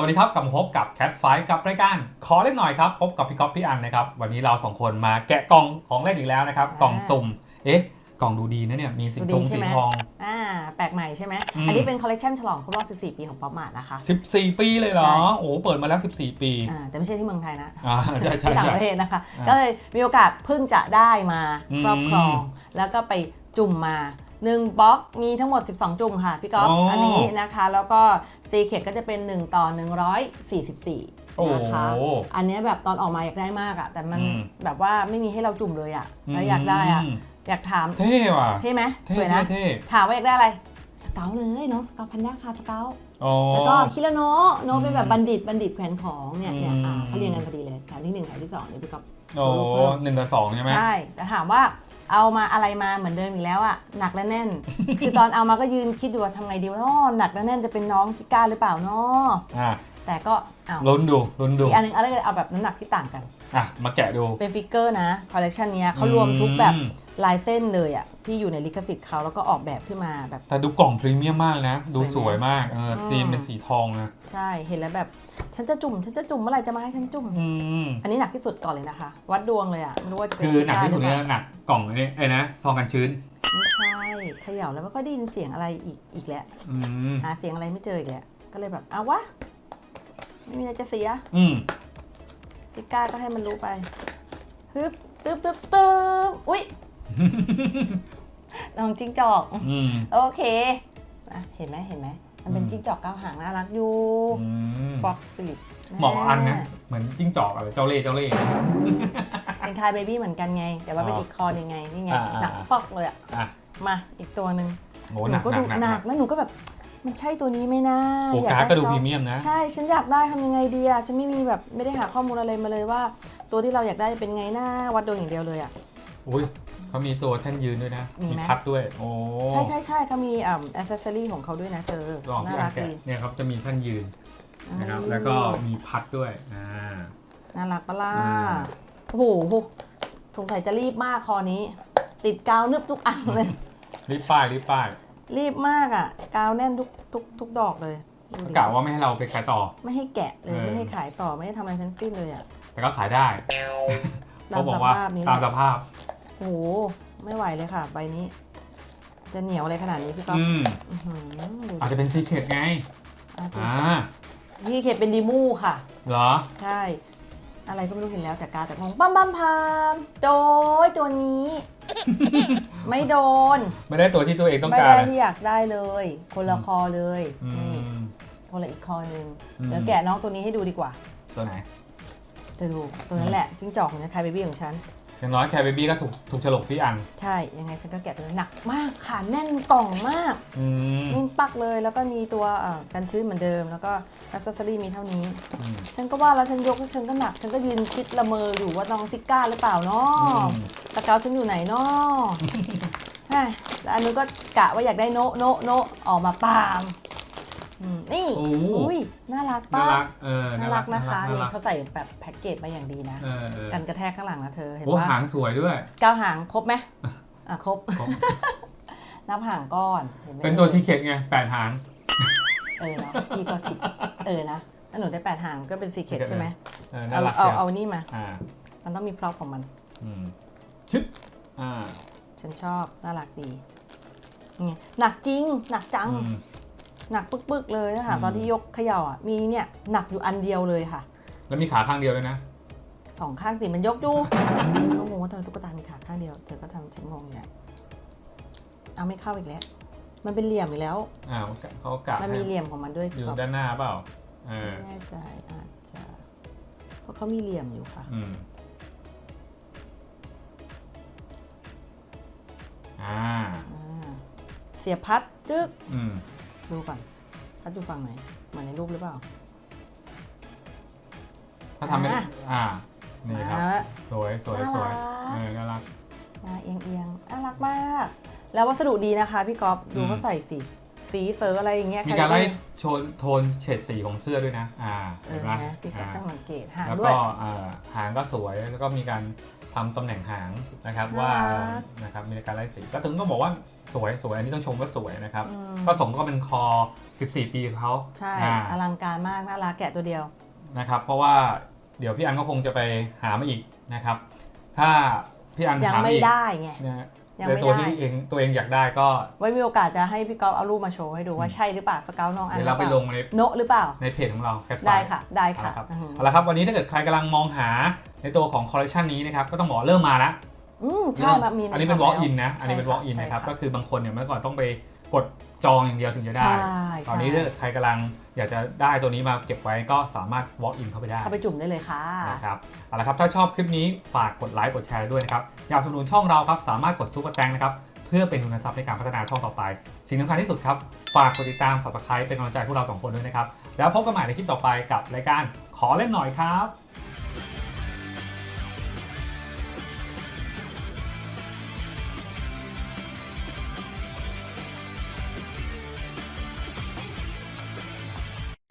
วัสดีครับกลับมาพบกับ Cat f i กับรายการขอเล่นหน่อยครับ พบกับพี่ก๊อฟพี่อันนะครับ วันนี้เราสองคนมาแกะกล่องของเล่นอีกแล้วนะครับอ่ากล่องสุ่ม เอ๊ะ กล่องดูดีนะเนี่ย มีสีดูทดีงใช่สีไหมทองอ่าแปลกใหม่ใช่ไหมอืมอันนี้เป็นคอลเลกชันฉลองครบรอบ 14 ปีของป๊อปมาร์ทนะคะ 14 ปีเลยเหรอใช่โอ้เปิดมาแล้ว 14 ปีอ่าแต่ไม่ใช่ที่เมืองไทยนะอ่าใช่ใช่ที่ต่างใช่ประเทศนะคะอ่าก็เลยมีโอกาสเพิ่งจะได้มาอืมครอบครอง แล้วก็ไปจุ่มมา 1บล็อกมีทั้งหมด 12 จุ่มค่ะพี่ก๊อฟอ๋ออั อันนี้นะคะ แล้วก็ซีเคก็จะเป็น 1 ต่อ144โอ้โห นะคะ อันเนี้ยแบบตอนออกมาอยากได้มากอะแต่มันอืม แบบว่าไม่มีให้เราจุ่มเลยอะแล้วอยากได้อะมอยากถามเท่ว่ะเท่ไหมเท่สวยนะ เท่ถามว่าอยากได้อะไรสเกลเลยน้องสเกลพันด้าค่ะสเกลอ๋อ แล้วก็คิราโนะโนะเป็นแบบอืมบัณฑิตบัณฑิตแขวนของเนี่ยเนี่ยอ่าอืม เขาเรียงกันพอดีเลยแถวที่หนึ่งแถวที่สองเนี่ยพี่ก๊อฟ โอ้โชว์รูปเพิ่มหนึ่งกับสองใช่ไหม ใช่ แต่ถามว่า เอามาอะไรมาเหมือนเดิมอีกแล้วอะหนักและแน่น คือตอนเอามาก็ยืนคิดอยู่ว่าทำไงดีวะเนาหนักและแน่นจะเป็นน้องซิก้าหรือเปล่าเนาะอะ แต่ก็เอาลุ้นดูลุ้นดูอีกอันหนึงอะไรเอาแบบน้ำหนักที่ต่างกัน อะ มาแกะดู เป็นฟิกเกอร์นะคอลเลกชันนี้ยเขารวมทุกแบบอืมลายเส้นเลยอะที่อยู่ในลิขสิทธิ์เขาแล้วก็ออกแบบขึ้นมาแบบ แต่ดูกล่องพรีเมียมมากนะ ดูสสววยไหมยมากเอออืมธีมเป็นสีทองนะใช่เห็นแล้วแบบฉันจะจุ่มฉันจะจุ่มเมื่อไหร่จะมาให้ฉันจุ่มอืมอันนี้หนักที่สุดก่อนเลยนะคะ วัดดวงเลยอะไม่รู้ว่าจะเป็นคือหนักที่สุดหเนี่รืยอเปล่าหนักกล่องนี่ไอ้นะซองกันชื้นไม่ใช่เขย่าแล้วไม่ค่อยได้ยินเสียงอะไรอีกอีกแล้วอืมหาเสียงอะไรไม่เจออีกแล้วก็เลยแบบเอาวะ ไม่มีอะไรจะเสียอืมซิก้าก็ให้มันรู้ไปฮึบตึ๊บตึ๊บตึ๊บอุ้ยน้องจิ้งจอก อืมโอเคนะเห็นไหมเห็นไหม มันเป็นอืมจิ้งจอกเก้าหางน่ารักอยู่ อืม Fox Spirit เหมาะอันนะเหมือนจิ้งจอกอะไรเจ้าเล่ห์เจ้าเล่ห์ เป็นคายเบบี้เหมือนกันไง แต่ว่าเป็นอ๋ออีอีกคอหนึงไงนี่ไง อ่า หนักอ่าปอกเลยอะอะมาอีกตัวหนึ่งโหหหนูนักก็หนัดูกหนักหนักแล้วหนูก็แบบ มันใช่ตัวนี้ไหม่น่าโอ้อยการ์ดได้ก็ดูเขาพรีเมียมนะ ใช่ฉันอยากได้ทำยังไงดีอะฉันไม่มีแบบไม่ได้หาข้อมูลอะไรมาเลยว่า ตัวที่เราอยากได้เป็นไงหน้าวัดดวงอย่างเดียวเลยอะอุ้ยเขามีตัวแท่นยืนด้วยนะ มีไหมพัดด้วย โอ้ ใช่ใช่ใช่เขามีอ่าอ c เซสซอรี่ของเขาด้วยนะเธอลองน่าที่อัรันกแกะดีเนี่ยครับจะมีแท่นยืนนะครับอืมแล้วก็มีพัดด้วย อ่า น่ารักปะล่ะอืมโอ้โห สงสัยจะรีบมากคอนี้ ติดกาวนึบทุกอันเลย รีบป้ายรีบป้าย รีบมากอะ กาวแน่นทุกทุกทุกดอกเลยดูดิกะว่าไม่ให้เราไปขายต่อ ไม่ให้แกะเลย เออ ไม่ให้ขายต่อไม่ให้ทำอะไรทั้งสิ้นเลยอะ แต่ก็ขายได้ตาเขามบอสกว่าภาพนี้แหตามละสภาพ โอ้โหไม่ไหวเลยค่ะ ใบนี้ จะเหนียวอะไรขนาดนี้พี่ก๊อฟอืม อื้อหือดูอาจจะเป็นซีเคร็ตไงอะอ่า ที่เขตเป็นดีมูค่ะ เหรอ ใช่ อะไรก็ไม่รู้เห็นแล้วแต่กาแต่ของปั๊มปั๊มพามโดยตัวนี้ ไม่โดน ไม่ได้ตัวที่ตัวเองต้องไม่การ ได้อะที่อยากได้เลย คนละคอเลยอืนี่ม คนละอีกคอหนึ่งอืม เดี๋ยวแกะน้องตัวนี้ให้ดูดีกว่า ตัวไหน จะดูตัวนั้นแหละจิ้งจอกของคายเบบี้ของฉัน อย่างน้อยแคร์เบบี้ก็ถูกถูกฉลกพี่อัน ใช่ ยังไงฉันก็แกะตัวนี้หนักมากขาแน่นกล่องมากอืมแน่นปักเลยแล้วก็มีตัวเอ่อกันชื้นเหมือนเดิม แล้วก็อัซเซอรี่มีเท่านี้ อืม ฉันก็ว่าแล้วฉันยกฉันก็หนัก ฉันก็ยืนคิดละเมออยู่ว่าน้องซิก้าหรือเปล่าเนาะอืมตะเกาฉันอยู่ไหนเนาะเฮ้ยแล้วอันนู้นก็กะว่าอยากได้โนะโนะโนะออกมาปาม อืมนี่โอ้อุ้ยน่ารักน่าป้ารักเออน่ารักนะคะน่านี่รักเขาใส่แบบแพ็กเกจมาอย่างดีนะ เออเออกันกระแทกข้างหลังนะเธอเห็นโอ้ปะหางสวยด้วย เก้าหางครบไหมอะครบ ครบ นับหางก้อนห็นไหมเป็นตัวซีเคร็ตไงแปดหาง เออเนาะพี่ก็คิดเออนะถ้าหนูได้แปดหางก็เป็นซีเคทใช่ไหมเออน่าเอารักเอาเชียวเอานี่มา อ่ามันต้องมีพร็อพของมัน อืมชึบอ่าฉันชอบน่ารักดีไงหนักจริงหนักจัง อืม หนักปึกๆเลยนะคะอืมตอนที่ยกเขย่าอะมีเนี่ยหนักอยู่อันเดียวเลยค่ะ แล้วมีขาข้างเดียวด้วยนะสองข้างสิมันยกอยู่ก็งงว่าทำไมตุ๊กตามีขาข้างเดียวเธอก็ทำฉันงงเนี่ยเอาไม่เข้าอีกแล้ว มันเป็นเหลี่ยมอีกแล้วอ้าวเขากะมันมีเหลี่ยมของมันด้วยอยู่ครับด้านหน้าเปล่าเออไม่แน่ใจอาจจะ เพราะเขามีเหลี่ยมอยู่ค่ะอืมอ่าอ่าเสียบพัดจึ๊กอืม ดูก่อนพัดอยู่ฝั่งไหนเหมือนในรูปหรือเปล่า ถ้าทำไม่อ่าอ่า นี่ครับ มาแล้ว สวยสวยสวยน่ารัก เออน่ารัก มาเอียงเอียงๆน่ารักมาก แล้ววัสดุดีนะคะพี่ก๊อฟดูอืม เขาใส่สีสีเซอร์อะไรอย่างเงี้ยมีใคการไล่ด้โชนโทนเฉดสีของเสื้อด้วยนะ อ่าเอเห็อนไหมนะพี่ก๊อฟอ่าช่างสังเกตหางแล้วด้วก็ยอ่าหางก็สวย แล้วก็มีการ ทำตำแหน่งหางนะครับน่าว่ารักนะครับมีการไล่สีก็ถึงต้องบอกว่าสวยสวยอันนี้ต้องชมว่าสวยนะครับอืมก็สมก็เป็นคอ 14 ปีของเขาใช่อ่าอลังการมากน่ารักแกะตัวเดียวนะครับเพราะว่าเดี๋ยวพี่อันก็คงจะไปหามาอีกนะครับ ถ้าพี่อันยังหามาไม่อีกได้ไงนะฮะ ยังในไม่ตัวได้ที่เองตัวเองอยากได้ก็ ไว้มีโอกาสจะให้พี่ก๊อฟเอารูปมาโชว์ให้ดูว่าใช่หรือเปล่าสเกลน้องอันเดี๋ยวเราไปลงในโนะหรือเปล่า ในเพจของเราแคทไฟได้ค่ะได้ค่ะครับอืมเอาละครับวันนี้ถ้าเกิดใครกำลังมองหาในตัวของคอลเลคชันนี้นะครับก็ต้องบอกว่าเริ่มมาแล้ว อืมใช่มามีใอันนี้เป็นช็ walk แล้ว in นะ อันนี้เป็นใช่ walk in ใช่นะครับ ก็คือบางคนเนี่ยเมื่อก่อนต้องไป กดจองอย่างเดียวถึงจะได้ ใช่ตอนนี้ใช่ ถ้าเกิดใครกำลังอยากจะได้ตัวนี้มาเก็บไว้ก็สามารถ walk in เข้าไปได้เข้าไปจุ่มได้เลยค่ะ นะครับเอาละครับถ้าชอบคลิปนี้ฝากกดไลค์กดแชร์ด้วยนะครับ อยากสนับสนุนช่องเราครับสามารถกดซุปเปอร์แตงนะครับ เพื่อเป็นทุนทรัพย์ในการพัฒนาช่องต่อไป สิ่งสำคัญที่สุดครับ ฝากกดติดตาม subscribe เป็นกำลังใจให้พวกเราสองคนด้วยนะครับ แล้วพบกันใหม่ในคลิปต่อไปกับรายการขอเล่นหน่อยครับ